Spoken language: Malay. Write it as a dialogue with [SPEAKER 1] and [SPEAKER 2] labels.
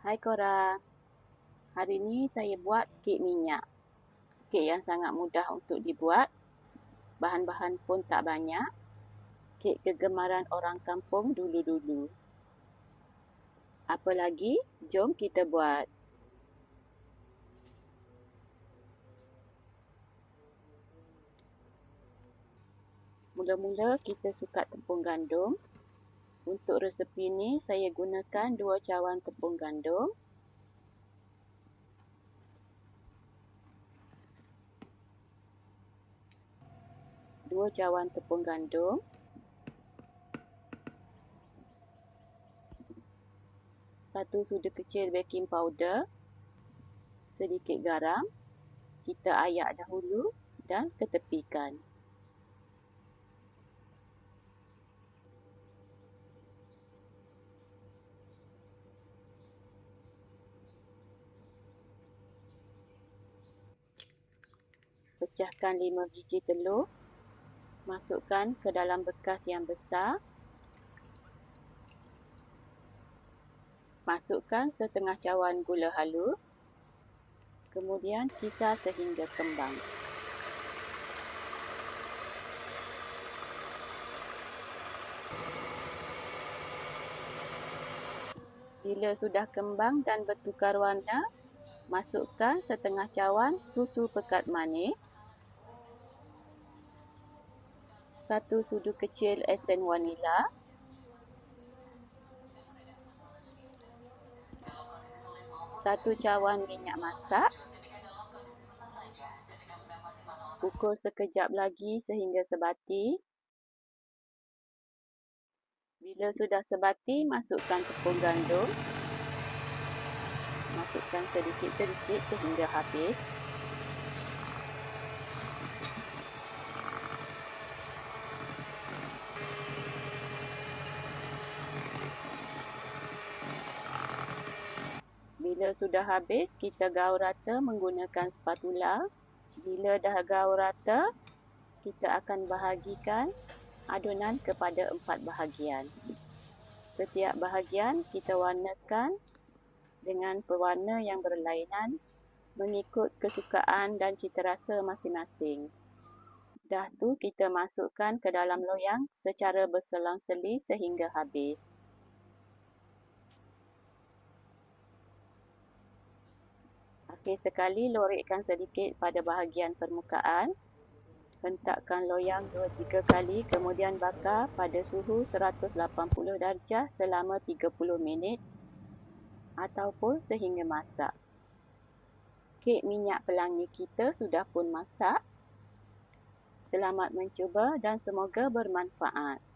[SPEAKER 1] Hai korang. Hari ni saya buat kek minyak. Kek yang sangat mudah untuk dibuat. Bahan-bahan pun tak banyak. Kek kegemaran orang kampung dulu-dulu. Apa lagi? Jom kita buat. Mula-mula kita sukat tepung gandum. Untuk resepi ni saya gunakan dua cawan tepung gandum. Dua cawan tepung gandum. Satu sudu kecil baking powder. Sedikit garam. Kita ayak dahulu dan ketepikan. Pecahkan 5 biji telur. Masukkan ke dalam bekas yang besar. Masukkan setengah cawan gula halus. Kemudian kisar sehingga kembang. Bila sudah kembang dan bertukar warna, masukkan setengah cawan susu pekat manis. Satu sudu kecil esen vanila. Satu cawan minyak masak. Pukul sekejap lagi sehingga sebati. Bila sudah sebati, masukkan tepung gandum. Masukkan sedikit-sedikit sehingga habis. Bila sudah habis, kita gaul rata menggunakan spatula. Bila dah gaul rata, kita akan bahagikan adunan kepada empat bahagian. Setiap bahagian kita warnakan dengan pewarna yang berlainan mengikut kesukaan dan cita rasa masing-masing. Dah tu kita masukkan ke dalam loyang secara berselang-seli sehingga habis. Okey, sekali lorekkan sedikit pada bahagian permukaan. Hentakkan loyang 2-3 kali kemudian bakar pada suhu 180 darjah selama 30 minit ataupun sehingga masak. Kek minyak pelangi kita sudah pun masak. Selamat mencuba dan semoga bermanfaat.